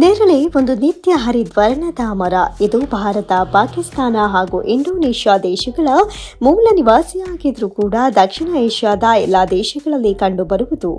ನೇರಳೆ ಒಂದು ನಿತ್ಯ ಹರಿದ್ವರ್ಣದ ಮರ ಇದು ಭಾರತ, ಪಾಕಿಸ್ತಾನ ಹಾಗೂ ಇಂಡೋನೇಷ್ಯಾ ದೇಶಗಳ ಮೂಲ ನಿವಾಸಿಯಾಗಿದ್ರೂ ಕೂಡ ದಕ್ಷಿಣ ಏಷ್ಯಾದ ಎಲ್ಲ ದೇಶಗಳಲ್ಲಿ ಕಂಡುಬರುವುದು.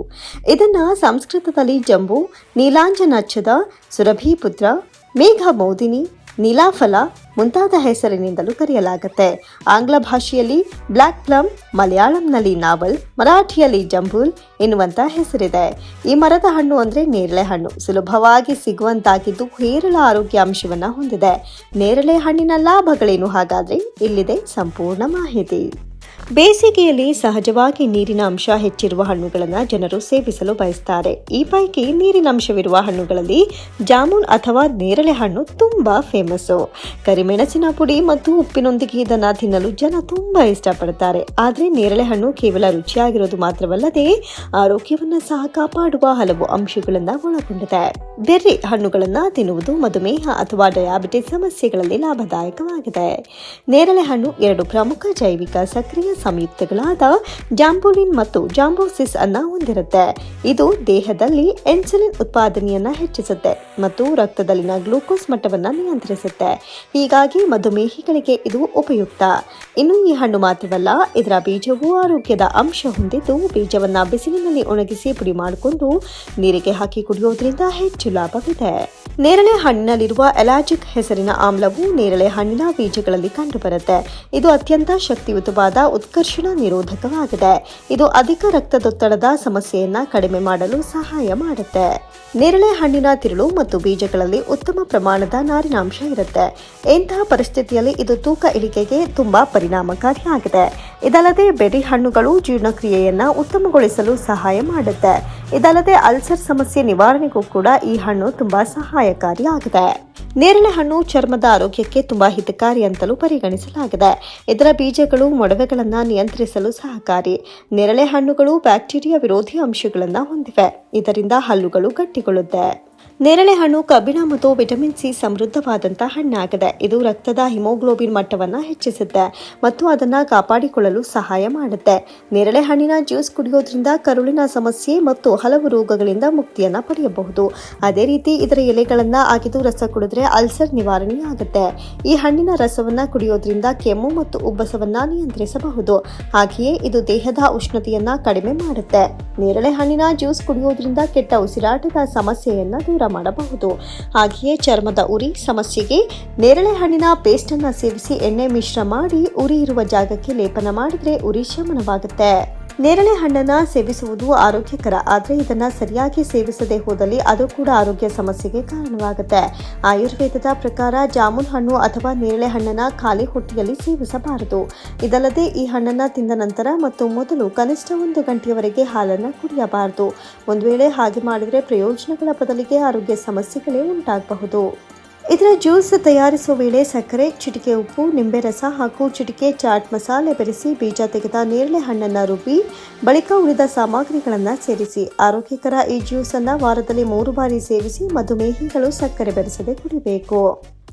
ಇದನ್ನ ಸಂಸ್ಕೃತದಲ್ಲಿ ಜಂಬು ನೀಲಾಂಜನಚ್ಚದ ಸುರಭಿಪುತ್ರ ಮೇಘ ಮೋದಿನಿ ನೀಲಾಫಲ ಮುಂತಾದ ಹೆಸರಿನಿಂದಲೂ ಕರೆಯಲಾಗುತ್ತೆ. ಆಂಗ್ಲ ಭಾಷೆಯಲ್ಲಿ ಬ್ಲ್ಯಾಕ್ ಪ್ಲಮ್, ಮಲಯಾಳಂನಲ್ಲಿ ನಾವಲ್, ಮರಾಠಿಯಲ್ಲಿ ಜಂಬೂಲ್ ಎನ್ನುವಂತ ಹೆಸರಿದೆ. ಈ ಮರದ ಹಣ್ಣು ಅಂದ್ರೆ ನೇರಳೆ ಹಣ್ಣು. ಸುಲಭವಾಗಿ ಸಿಗುವಂತಾಗಿದ್ದು ಹೇರಳ ಆರೋಗ್ಯ ಅಂಶವನ್ನ ಹೊಂದಿದೆ. ನೇರಳೆ ಹಣ್ಣಿನ ಲಾಭಗಳೇನು ಹಾಗಾದ್ರೆ ಇಲ್ಲಿದೆ ಸಂಪೂರ್ಣ ಮಾಹಿತಿ. ಬೇಸಿಗೆಯಲ್ಲಿ ಸಹಜವಾಗಿ ನೀರಿನ ಅಂಶ ಹೆಚ್ಚಿರುವ ಹಣ್ಣುಗಳನ್ನು ಜನರು ಸೇವಿಸಲು ಬಯಸ್ತಾರೆ. ಈ ಪೈಕಿ ನೀರಿನ ಅಂಶವಿರುವ ಹಣ್ಣುಗಳಲ್ಲಿ ಜಾಮೂನ್ ಅಥವಾ ನೇರಳೆ ಹಣ್ಣು ತುಂಬಾ ಫೇಮಸ್ಸು ಕರಿಮೆಣಸಿನ ಪುಡಿ ಮತ್ತು ಉಪ್ಪಿನೊಂದಿಗೆ ಇದನ್ನು ತಿನ್ನಲು ಜನ ತುಂಬಾ ಇಷ್ಟಪಡುತ್ತಾರೆ ಆದರೆ ನೇರಳೆ ಹಣ್ಣು ಕೇವಲ ರುಚಿಯಾಗಿರೋದು ಮಾತ್ರವಲ್ಲದೆ ಆರೋಗ್ಯವನ್ನು ಸಹ ಕಾಪಾಡುವ ಹಲವು ಅಂಶಗಳನ್ನು ಒಳಗೊಂಡಿದೆ. ಬೆರ್ರಿ ಹಣ್ಣುಗಳನ್ನು ತಿನ್ನುವುದು ಮಧುಮೇಹ ಅಥವಾ ಡಯಾಬಿಟಿಸ್ ಸಮಸ್ಯೆಗಳಲ್ಲಿ ಲಾಭದಾಯಕವಾಗಿದೆ. ನೇರಳೆ ಹಣ್ಣು ಎರಡು ಪ್ರಮುಖ ಜೈವಿಕ ಸಕ್ರಿಯ ಸಂಯುಕ್ತಗಳಾದ ಜಾಂಬೋಲಿನ್ ಮತ್ತು ಜಾಂಬೋಸಿಸ್ ಅನ್ನ ಹೊಂದಿರುತ್ತೆ. ಇದು ದೇಹದಲ್ಲಿ ಎನ್ಸುಲಿನ್ ಉತ್ಪಾದನೆಯನ್ನ ಹೆಚ್ಚಿಸುತ್ತೆ ಮತ್ತು ರಕ್ತದಲ್ಲಿನ ಗ್ಲೂಕೋಸ್ ಮಟ್ಟವನ್ನ ನಿಯಂತ್ರಿಸುತ್ತೆ. ಹೀಗಾಗಿ ಮಧುಮೇಹಿಗಳಿಗೆ ಇದು ಉಪಯುಕ್ತ. ಇನ್ನು ಈ ಹಣ್ಣು ಮಾತ್ರವಲ್ಲ, ಇದರ ಬೀಜವು ಆರೋಗ್ಯದ ಅಂಶ ಹೊಂದಿದ್ದು ಬೀಜವನ್ನ ಬಿಸಿಲಿನಲ್ಲಿ ಒಣಗಿಸಿ ಪುಡಿ ಮಾಡಿಕೊಂಡು ನೀರಿಗೆ ಹಾಕಿ ಕುಡಿಯೋದ್ರಿಂದ ಹೆಚ್ಚು ಲಾಭವಿದೆ. ನೇರಳೆ ಹಣ್ಣಿನಲ್ಲಿರುವ ಎಲಾಜಿಕ್ ಹೆಸರಿನ ಆಮ್ಲವು ನೇರಳೆ ಹಣ್ಣಿನ ಬೀಜಗಳಲ್ಲಿ ಕಂಡುಬರುತ್ತೆ. ಇದು ಅತ್ಯಂತ ಶಕ್ತಿಯುತವಾದ ಉತ್ಕರ್ಷಣ ನಿರೋಧಕವಾಗಿದೆ. ಇದು ಅಧಿಕ ರಕ್ತದೊತ್ತಡದ ಸಮಸ್ಯೆಯನ್ನ ಕಡಿಮೆ ಮಾಡಲು ಸಹಾಯ ಮಾಡುತ್ತೆ. ನೇರಳೆ ಹಣ್ಣಿನ ತಿರುಳು ಮತ್ತು ಬೀಜಗಳಲ್ಲಿ ಉತ್ತಮ ಪ್ರಮಾಣದ ನಾರಿನಾಂಶ ಇರುತ್ತೆ. ಇಂತಹ ಪರಿಸ್ಥಿತಿಯಲ್ಲಿ ಇದು ತೂಕ ಇಳಿಕೆಗೆ ತುಂಬಾ ಪರಿಣಾಮಕಾರಿಯಾಗಿದೆ. ಇದಲ್ಲದೆ ಬೆರಿ ಹಣ್ಣುಗಳು ಜೀರ್ಣಕ್ರಿಯೆಯನ್ನ ಉತ್ತಮಗೊಳಿಸಲು ಸಹಾಯ ಮಾಡುತ್ತೆ. ಇದಲ್ಲದೆ ಅಲ್ಸರ್ ಸಮಸ್ಯೆ ನಿವಾರಣೆಗೂ ಕೂಡ ಈ ಹಣ್ಣು ತುಂಬಾ ಸಹಾಯಕಾರಿಯಾಗಿದೆ ನೇರಳೆ ಹಣ್ಣು ಚರ್ಮದ ಆರೋಗ್ಯಕ್ಕೆ ತುಂಬಾ ಹಿತಕಾರಿ ಅಂತಲೂ ಪರಿಗಣಿಸಲಾಗಿದೆ. ಇದರ ಬೀಜಗಳು, ಮೊಡವೆಗಳನ್ನು ನಿಯಂತ್ರಿಸಲು ಸಹಕಾರಿ. ನೇರಳೆ ಹಣ್ಣುಗಳು ಬ್ಯಾಕ್ಟೀರಿಯಾ ವಿರೋಧಿ ಅಂಶಗಳನ್ನು ಹೊಂದಿವೆ. ಇದರಿಂದ ಹಲ್ಲುಗಳು ಗಟ್ಟಿಗೊಳ್ಳುತ್ತೆ. ನೇರಳೆ ಹಣ್ಣು, ಕಬ್ಬಿಣ ಮತ್ತು ವಿಟಮಿನ್ ಸಿ ಸಮೃದ್ಧವಾದಂತಹ ಹಣ್ಣಾಗಿದೆ. ಇದು ರಕ್ತದ ಹಿಮೋಗ್ಲೋಬಿನ್ ಮಟ್ಟವನ್ನು ಹೆಚ್ಚಿಸುತ್ತೆ ಮತ್ತು ಅದನ್ನು ಕಾಪಾಡಿಕೊಳ್ಳಲು ಸಹಾಯ ಮಾಡುತ್ತೆ. ನೇರಳೆ ಹಣ್ಣಿನ ಜ್ಯೂಸ್ ಕುಡಿಯೋದ್ರಿಂದ ಕರುಳಿನ ಸಮಸ್ಯೆ ಮತ್ತು ಹಲವು ರೋಗಗಳಿಂದ ಮುಕ್ತಿಯನ್ನು ಪಡೆಯಬಹುದು. ಅದೇ ರೀತಿ ಇದರ ಎಲೆಗಳನ್ನು ಅಗಿದು ರಸ ಕುಡಿದ್ರೆ ಅಲ್ಸರ್ ನಿವಾರಣೆಯಾಗುತ್ತೆ ಈ ಹಣ್ಣಿನ ರಸವನ್ನು ಕುಡಿಯೋದ್ರಿಂದ ಕೆಮ್ಮು ಮತ್ತು ಉಬ್ಬಸವನ್ನು ನಿಯಂತ್ರಿಸಬಹುದು. ಹಾಗೆಯೇ ಇದು ದೇಹದ ಉಷ್ಣತೆಯನ್ನು ಕಡಿಮೆ ಮಾಡುತ್ತೆ. ನೇರಳೆ ಹಣ್ಣಿನ ಜ್ಯೂಸ್ ಕುಡಿಯೋದ್ರಿಂದ ಕೆಟ್ಟ ಉಸಿರಾಟದ ಸಮಸ್ಯೆಯನ್ನು ದೂರ ಮಾಡಬಹುದು. ಹಾಗೆಯೇ ಚರ್ಮದ ಉರಿ ಸಮಸ್ಯೆಗೆ ನೇರಳೆ ಹಣ್ಣಿನ ಪೇಸ್ಟ್ ಅನ್ನ ಸೇವಿಸಿ ಎಣ್ಣೆ ಮಿಶ್ರ ಮಾಡಿ ಉರಿ ಇರುವ ಜಾಗಕ್ಕೆ ಲೇಪನ ಮಾಡಿದರೆ ಉರಿ ಶಮನವಾಗುತ್ತೆ. ನೇರಳೆ ಹಣ್ಣನ್ನು ಸೇವಿಸುವುದು ಆರೋಗ್ಯಕರ, ಆದರೆ ಇದನ್ನು ಸರಿಯಾಗಿ ಸೇವಿಸದೆ ಹೋದಲ್ಲಿ ಅದು ಕೂಡ ಆರೋಗ್ಯ ಸಮಸ್ಯೆಗೆ ಕಾರಣವಾಗುತ್ತೆ. ಆಯುರ್ವೇದದ ಪ್ರಕಾರ ಜಾಮೂನ್ ಹಣ್ಣು ಅಥವಾ ನೇರಳೆ ಹಣ್ಣನ್ನು ಖಾಲಿ ಹೊಟ್ಟೆಯಲ್ಲಿ ಸೇವಿಸಬಾರದು. ಇದಲ್ಲದೆ ಈ ಹಣ್ಣನ್ನು ತಿಂದ ನಂತರ ಮತ್ತು ಮೊದಲು ಕನಿಷ್ಠ ಒಂದು ಗಂಟೆಯವರೆಗೆ ಹಾಲನ್ನು ಕುಡಿಯಬಾರದು. ಒಂದು ವೇಳೆ ಹಾಗೆ ಮಾಡಿದರೆ ಪ್ರಯೋಜನಗಳ ಬದಲಿಗೆ ಆರೋಗ್ಯ ಸಮಸ್ಯೆಗಳೇ ಉಂಟಾಗಬಹುದು. ಇದರ ಜ್ಯೂಸ್ ತಯಾರಿಸುವ ವೇಳೆ ಸಕ್ಕರೆ, ಚಿಟಿಕೆ ಉಪ್ಪು ನಿಂಬೆ ರಸ ಹಾಗೂ ಚಿಟಿಕೆ ಚಾಟ್ ಮಸಾಲೆ ಬೆರೆಸಿ ಬೀಜ ತೆಗೆದ ನೇರಳೆ ಹಣ್ಣನ್ನು ರುಬ್ಬಿ, ಬಳಿಕ ಉಳಿದ ಸಾಮಗ್ರಿಗಳನ್ನು ಸೇರಿಸಿ. ಆರೋಗ್ಯಕರ ಈ ಜ್ಯೂಸನ್ನು ವಾರದಲ್ಲಿ ಮೂರು ಬಾರಿ ಸೇವಿಸಿ ಮಧುಮೇಹಿಗಳು ಸಕ್ಕರೆ ಬೆರೆಸದೆ ಕುಡಿಬೇಕು.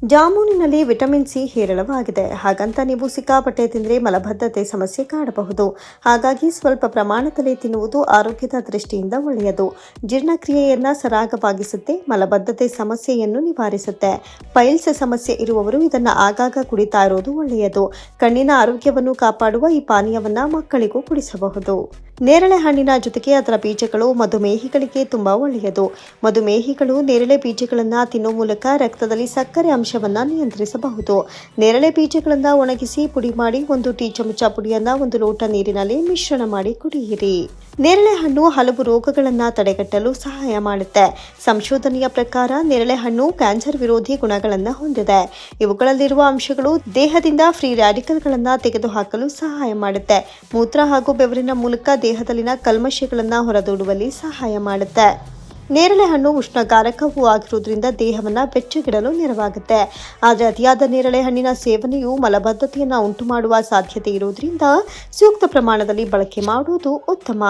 ಜಾಮೂನಿನಲ್ಲಿ ವಿಟಮಿನ್ ಸಿ ಹೇರಳವಾಗಿದೆ. ಹಾಗಂತ ನೀವು ಸಿಕ್ಕಾಪಟ್ಟೆ ತಿಂದರೆ ಮಲಬದ್ಧತೆ ಸಮಸ್ಯೆ ಕಾಡಬಹುದು. ಹಾಗಾಗಿ ಸ್ವಲ್ಪ ಪ್ರಮಾಣದಲ್ಲಿ ತಿನ್ನುವುದು ಆರೋಗ್ಯದ ದೃಷ್ಟಿಯಿಂದ ಒಳ್ಳೆಯದು. ಜೀರ್ಣಕ್ರಿಯೆಯನ್ನು ಸರಾಗವಾಗಿಸುತ್ತೆ, ಮಲಬದ್ಧತೆ ಸಮಸ್ಯೆಯನ್ನು ನಿವಾರಿಸುತ್ತೆ. ಪೈಲ್ಸ್ ಸಮಸ್ಯೆ ಇರುವವರು ಇದನ್ನು ಆಗಾಗ ಕುಡಿತಾ ಇರೋದು ಒಳ್ಳೆಯದು. ಕಣ್ಣಿನ ಆರೋಗ್ಯವನ್ನು ಕಾಪಾಡುವ ಈ ಪಾನೀಯವನ್ನು ಮಕ್ಕಳಿಗೂ ಕುಡಿಸಬಹುದು. ನೇರಳೆ ಹಣ್ಣಿನ ಜೊತೆಗೆ ಅದರ ಬೀಜಗಳು ಮಧುಮೇಹಿಗಳಿಗೆ ತುಂಬಾ ಒಳ್ಳೆಯದು. ಮಧುಮೇಹಿಗಳು ನೇರಳೆ ಬೀಜಗಳನ್ನು ತಿನ್ನುವ ಮೂಲಕ ರಕ್ತದಲ್ಲಿ ಸಕ್ಕರೆ ಅಂಶವನ್ನು ನಿಯಂತ್ರಿಸಬಹುದು. ನೇರಳೆ ಬೀಜಗಳನ್ನು ಒಣಗಿಸಿ ಪುಡಿ ಮಾಡಿ ಒಂದು ಟೀ ಚಮಚ ಪುಡಿಯನ್ನ ಒಂದು ಲೋಟ ನೀರಿನಲ್ಲಿ ಮಿಶ್ರಣ ಮಾಡಿ ಕುಡಿಯಿರಿ. ನೇರಳೆ ಹಣ್ಣು ಹಲವು ರೋಗಗಳನ್ನ ತಡೆಗಟ್ಟಲು ಸಹಾಯ ಮಾಡುತ್ತೆ. ಸಂಶೋಧನೆಯ ಪ್ರಕಾರ ನೇರಳೆ ಹಣ್ಣು ಕ್ಯಾನ್ಸರ್ ವಿರೋಧಿ ಗುಣಗಳನ್ನು ಹೊಂದಿದೆ. ಇವುಗಳಲ್ಲಿರುವ ಅಂಶಗಳು ದೇಹದಿಂದ ಫ್ರೀ ರ್ಯಾಡಿಕಲ್ಗಳನ್ನು ತೆಗೆದುಹಾಕಲು ಸಹಾಯ ಮಾಡುತ್ತೆ. ಮೂತ್ರ ಹಾಗೂ ಬೆವರಿನ ಮೂಲಕ ದೇಹದಲ್ಲಿನ ಕಲ್ಮಶಗಳನ್ನು ಹೊರದೂಡುವಲ್ಲಿ ಸಹಾಯ ಮಾಡುತ್ತೆ. ನೇರಳೆ ಹಣ್ಣು ಉಷ್ಣಕಾರಕವೂ ಆಗಿರುವುದರಿಂದ ದೇಹವನ್ನು ಬೆಚ್ಚಗಿಡಲು ನೆರವಾಗುತ್ತೆ. ಆದರೆ ಅತಿಯಾದ ನೇರಳೆ ಹಣ್ಣಿನ ಸೇವನೆಯು ಮಲಬದ್ಧತೆಯನ್ನು ಉಂಟು ಮಾಡುವ ಸಾಧ್ಯತೆ ಇರುವುದರಿಂದ ಸೂಕ್ತ ಪ್ರಮಾಣದಲ್ಲಿ ಬಳಕೆ ಮಾಡುವುದು ಉತ್ತಮ.